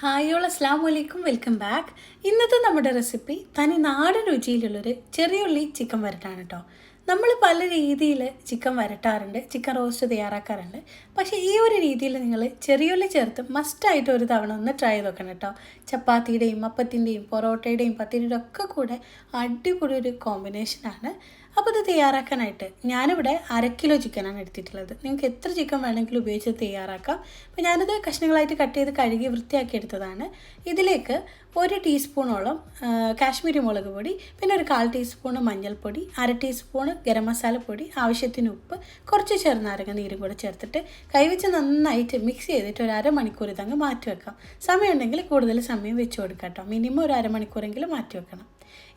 Hi all അസ്ലാം വലൈക്കും welcome back. ഇന്നത്തെ നമ്മുടെ റെസിപ്പി തനി നാടൻ രുചിയിലുള്ളൊരു ചെറിയുള്ളി ചിക്കൻ വരട്ടാണ് കേട്ടോ നമ്മൾ പല രീതിയിൽ ചിക്കൻ വരട്ടാറുണ്ട്. ചിക്കൻ റോസ്റ്റ് തയ്യാറാക്കാറുണ്ട്. പക്ഷേ ഈ ഒരു രീതിയിൽ നിങ്ങൾ ചെറിയുള്ളി ചേർത്ത് മസ്റ്റായിട്ട് ഒരു തവണ ഒന്ന് ട്രൈ ചെയ്ത് നോക്കണം കേട്ടോ ചപ്പാത്തിയുടെയും അപ്പത്തിന്റെയും പൊറോട്ടയുടെയും പത്തിന്റെയും ഒക്കെ കൂടെ അടിപൊളി ഒരു കോമ്പിനേഷനാണ് അപ്പോൾ ഇത് തയ്യാറാക്കാനായിട്ട് ഞാനിവിടെ അര കിലോ ചിക്കനാണ് എടുത്തിട്ടുള്ളത്. നിങ്ങൾക്ക് എത്ര ചിക്കൻ വേണമെങ്കിലും ഉപയോഗിച്ച് തയ്യാറാക്കാം. അപ്പോൾ ഞാനത് കഷ്ണങ്ങളായിട്ട് കട്ട് ചെയ്ത് കഴുകി വൃത്തിയാക്കി എടുത്തതാണ്. ഇതിലേക്ക് ഒരു ടീസ്പൂണോളം കാശ്മീരി മുളക് പൊടി പിന്നെ ഒരു കാൽ ടീസ്പൂണ് മഞ്ഞൾപ്പൊടി അര ടീസ്പൂണ് ഗരം മസാലപ്പൊടി ആവശ്യത്തിന് ഉപ്പ് കുറച്ച് ചെറുനാരങ്ങ നീരും കൂടെ ചേർത്തിട്ട് കൈവച്ച് നന്നായിട്ട് മിക്സ് ചെയ്തിട്ട് ഒരു അരമണിക്കൂർ ഇതങ്ങ് മാറ്റി വെക്കാം. സമയമുണ്ടെങ്കിൽ കൂടുതൽ സമയം വെച്ച് കൊടുക്കാം കേട്ടോ മിനിമം ഒരു അരമണിക്കൂറെങ്കിലും മാറ്റി വെക്കണം.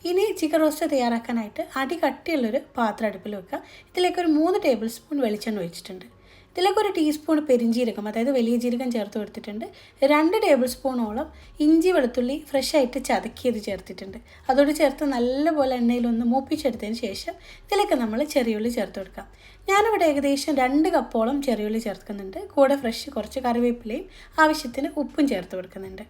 ഇനി ചിക്കൻ റോസ്റ്റ് തയ്യാറാക്കാനായിട്ട് അടി കട്ടിയുള്ളൊരു പാത്രം അടുപ്പിൽ വെക്കുക. ഇതിലേക്ക് ഒരു മൂന്ന് ടേബിൾ സ്പൂൺ വെളിച്ചെണ്ണ ഒഴിച്ചിട്ടുണ്ട്. ഇതിലേക്ക് ഒരു ടീസ്പൂൺ പെരിഞ്ജീരകം അതായത് വലിയ ജീരകം ചേർത്ത് കൊടുത്തിട്ടുണ്ട്. രണ്ട് ടേബിൾ സ്പൂണോളം ഇഞ്ചി വെളുത്തുള്ളി ഫ്രഷ് ആയിട്ട് ചതക്കിയത് ചേർത്തിട്ടുണ്ട്. അതോട് ചേർത്ത് നല്ലപോലെ എണ്ണയിലൊന്ന് മൂപ്പിച്ചെടുത്തതിന് ശേഷം ഇതിലേക്ക് നമ്മൾ ചെറിയുള്ളി ചേർത്ത് കൊടുക്കാം. ഞാനിവിടെ ഏകദേശം രണ്ട് കപ്പോളം ചെറിയുള്ളി ചേർക്കുന്നുണ്ട്. കൂടെ ഫ്രഷ് കുറച്ച് കറിവേപ്പിലയും ആവശ്യത്തിന് ഉപ്പും ചേർത്ത് കൊടുക്കുന്നുണ്ട്.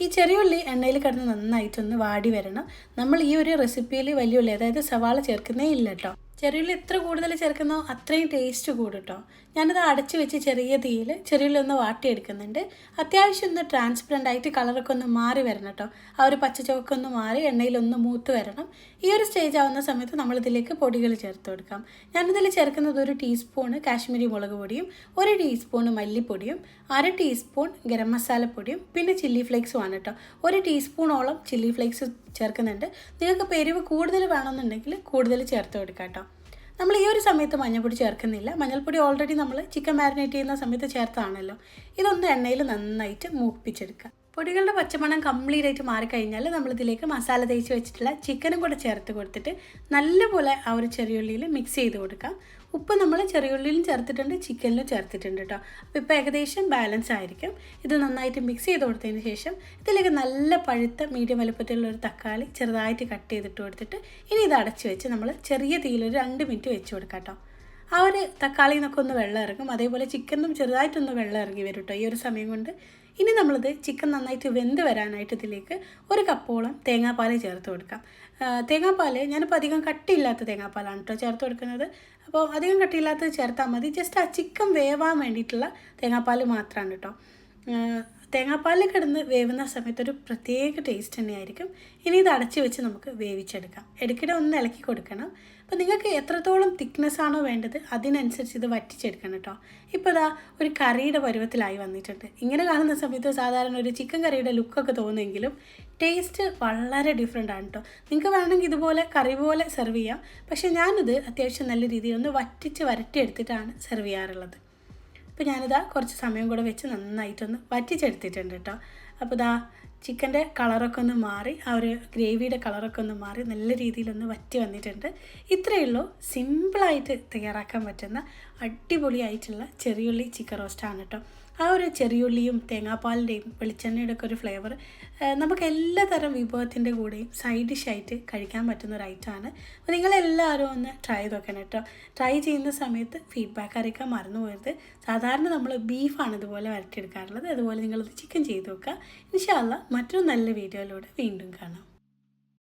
ഈ ചെറിയുള്ളി എണ്ണയിൽ കിടന്ന് നന്നായിട്ടൊന്ന് വാടി വരണം. നമ്മൾ ഈ ഒരു റെസിപ്പിയിൽ വലിയ ഉള്ളി അതായത് സവാള ചേർക്കുന്നേ ഇല്ല കേട്ടോ ചെറിയുള്ളി എത്ര കൂടുതൽ ചേർക്കുന്നോ അത്രയും ടേസ്റ്റ് കൂടുട്ടോ. കേട്ടോ ഞാനത് അടച്ചു വെച്ച് ചെറിയ തീയിൽ ചെറിയുള്ളി ഒന്ന് വാട്ടിയെടുക്കുന്നുണ്ട്. അത്യാവശ്യം ഒന്ന് ട്രാൻസ്പെറന്റ് ആയിട്ട് കളറൊക്കെ ഒന്ന് മാറി വരണം കേട്ടോ ആ ഒരു പച്ച ചുവക്കൊന്ന് മാറി എണ്ണയിലൊന്ന് മൂത്ത് വരണം. ഈ ഒരു സ്റ്റേജ് ആവുന്ന സമയത്ത് നമ്മളിതിലേക്ക് പൊടികൾ ചേർത്ത് കൊടുക്കാം. ഞാനിതിൽ ചേർക്കുന്നത് ഒരു ടീസ്പൂണ് കാശ്മീരി മുളക് പൊടിയും ഒരു ടീസ്പൂണ് മല്ലിപ്പൊടിയും അര ടീസ്പൂൺ ഗരം മസാലപ്പൊടിയും പിന്നെ ചില്ലി ഫ്ലേക്സും ആണ് കേട്ടോ ഒരു ടീസ്പൂണോളം ചില്ലി ഫ്ലേക്സ് ചേർക്കുന്നുണ്ട്. നിങ്ങൾക്ക് പെരിവ് കൂടുതൽ വേണമെന്നുണ്ടെങ്കിൽ കൂടുതൽ ചേർത്ത് കൊടുക്കാം കേട്ടോ നമ്മൾ ഈ ഒരു സമയത്ത് മഞ്ഞൾപ്പൊടി ചേർക്കുന്നില്ല. മഞ്ഞൾപ്പൊടി ഓൾറെഡി നമ്മൾ ചിക്കൻ മാരിനേറ്റ് ചെയ്യുന്ന സമയത്ത് ചേർത്താണല്ലോ. ഇതൊന്ന് എണ്ണയിൽ നന്നായിട്ട് മൂപ്പിച്ചെടുക്കുക. പൊടികളുടെ പച്ചമണം കംപ്ലീറ്റ് ആയിട്ട് മാറിക്കഴിഞ്ഞാൽ നമ്മളിതിലേക്ക് മസാല തേച്ച് വെച്ചിട്ടുള്ള ചിക്കനും കൂടെ ചേർത്ത് കൊടുത്തിട്ട് നല്ലപോലെ ആ ഒരു ചെറിയുള്ളിയിൽ മിക്സ് ചെയ്ത് കൊടുക്കാം. ഉപ്പ് നമ്മൾ ചെറിയുള്ളിയിലും ചേർത്തിട്ടുണ്ട് ചിക്കനിലും ചേർത്തിട്ടുണ്ട് കേട്ടോ അപ്പോൾ ഇപ്പോൾ ഏകദേശം ബാലൻസ് ആയിരിക്കും. ഇത് നന്നായിട്ട് മിക്സ് ചെയ്ത് കൊടുത്തതിന് ശേഷം ഇതിലേക്ക് നല്ല പഴുത്ത മീഡിയം വലുപ്പത്തിലുള്ള ഒരു തക്കാളി ചെറുതായിട്ട് കട്ട് ചെയ്തിട്ട് കൊടുത്തിട്ട് ഇനി ഇത് അടച്ച് വെച്ച് നമ്മൾ ചെറിയ തീയിൽ ഒരു രണ്ട് മിനിറ്റ് വെച്ച് കൊടുക്കാം കേട്ടോ ആ ഒരു തക്കാളിയിൽ നിന്നൊക്കെ ഒന്ന് വെള്ളം ഇറങ്ങും അതേപോലെ ചിക്കനും ചെറുതായിട്ടൊന്ന് വെള്ളം ഇറങ്ങി വരും കേട്ടോ ഈ ഒരു സമയം കൊണ്ട്. ഇനി നമ്മളിത് ചിക്കൻ നന്നായിട്ട് വെന്ത് വരാനായിട്ട് ഇതിലേക്ക് ഒരു കപ്പോളം തേങ്ങാപ്പാൽ ചേർത്ത് കൊടുക്കാം. തേങ്ങാപ്പാൽ ഞാനിപ്പോൾ അധികം കട്ടിയില്ലാത്ത തേങ്ങാപ്പാലാണ് കേട്ടോ ചേർത്ത് കൊടുക്കുന്നത്. അപ്പോൾ അധികം കട്ടിയില്ലാത്തത് ചേർത്താൽ മതി. ജസ്റ്റ് ആ ചിക്കൻ വേവാൻ വേണ്ടിയിട്ടുള്ള തേങ്ങാപ്പാൽ മാത്രമാണ് കേട്ടോ തേങ്ങാപ്പാലിൽ കിടന്ന് വേവുന്ന സമയത്ത് ഒരു പ്രത്യേക ടേസ്റ്റ് തന്നെയായിരിക്കും. ഇനി ഇത് അടച്ച് വെച്ച് നമുക്ക് വേവിച്ചെടുക്കാം. ഇടയ്ക്കിടെ ഒന്ന് ഇളക്കി കൊടുക്കണം. അപ്പോൾ നിങ്ങൾക്ക് എത്രത്തോളം തിക്നെസ് ആണോ വേണ്ടത് അതിനനുസരിച്ച് ഇത് വറ്റിച്ചെടുക്കണം കേട്ടോ. ഇപ്പോൾ ഇതാ ഒരു കറിയുടെ പരുവത്തിലായി വന്നിട്ടുണ്ട്. ഇങ്ങനെ കാണുന്ന സമയത്ത് സാധാരണ ഒരു ചിക്കൻ കറിയുടെ ലുക്കൊക്കെ തോന്നുമെങ്കിലും ടേസ്റ്റ് വളരെ ഡിഫറെന്റ് ആണ് കേട്ടോ. നിങ്ങൾക്ക് വേണമെങ്കിൽ ഇതുപോലെ കറി പോലെ സെർവ് ചെയ്യാം. പക്ഷേ ഞാനിത് അത്യാവശ്യം നല്ല രീതിയിൽ ഒന്ന് വറ്റിച്ച് വരട്ടിയെടുത്തിട്ടാണ് സെർവ് ചെയ്യാറുള്ളത്. അപ്പോൾ ഞാനിതാ കുറച്ച് സമയം കൂടെ വെച്ച് നന്നായിട്ടൊന്ന് വറ്റിച്ചെടുത്തിട്ടുണ്ട് കേട്ടോ അപ്പോൾ ഇതാ ചിക്കന്റെ കളറൊക്കെ ഒന്ന് മാറി ആ ഒരു ഗ്രേവിയുടെ കളറൊക്കെ ഒന്ന് മാറി നല്ല രീതിയിലൊന്ന് വറ്റി വന്നിട്ടുണ്ട്. ഇത്രയേ ഉള്ളൂ. സിമ്പിളായിട്ട് തയ്യാറാക്കാൻ പറ്റുന്ന അടിപൊളിയായിട്ടുള്ള ചെറിയുള്ളി ചിക്കൻ റോസ്റ്റാണ് കേട്ടോ ആ ഒരു ചെറിയുള്ളിയും തേങ്ങാപ്പാലിന്റെയും വെളിച്ചെണ്ണയുടെ ഒക്കെ ഒരു ഫ്ലേവർ നമുക്ക് എല്ലാ തരം വിഭവത്തിന്റെ കൂടെയും സൈഡ് ഡിഷായിട്ട് കഴിക്കാൻ പറ്റുന്ന ഒരു ഐറ്റമാണ് അപ്പോൾ നിങ്ങളെല്ലാവരും ഒന്ന് ട്രൈ ചെയ്ത് നോക്കണം കേട്ടോ ട്രൈ ചെയ്യുന്ന സമയത്ത് ഫീഡ്ബാക്ക് അറിയിക്കാൻ മറന്നു പോകരുത്. സാധാരണ നമ്മൾ ബീഫാണ് ഇതുപോലെ വരട്ടിയെടുക്കാറുള്ളത്. അതുപോലെ നിങ്ങളത് ചിക്കൻ ചെയ്ത് നോക്കുക. ഇൻഷാല്ല മറ്റൊരു നല്ല വീഡിയോയിലൂടെ വീണ്ടും കാണാം.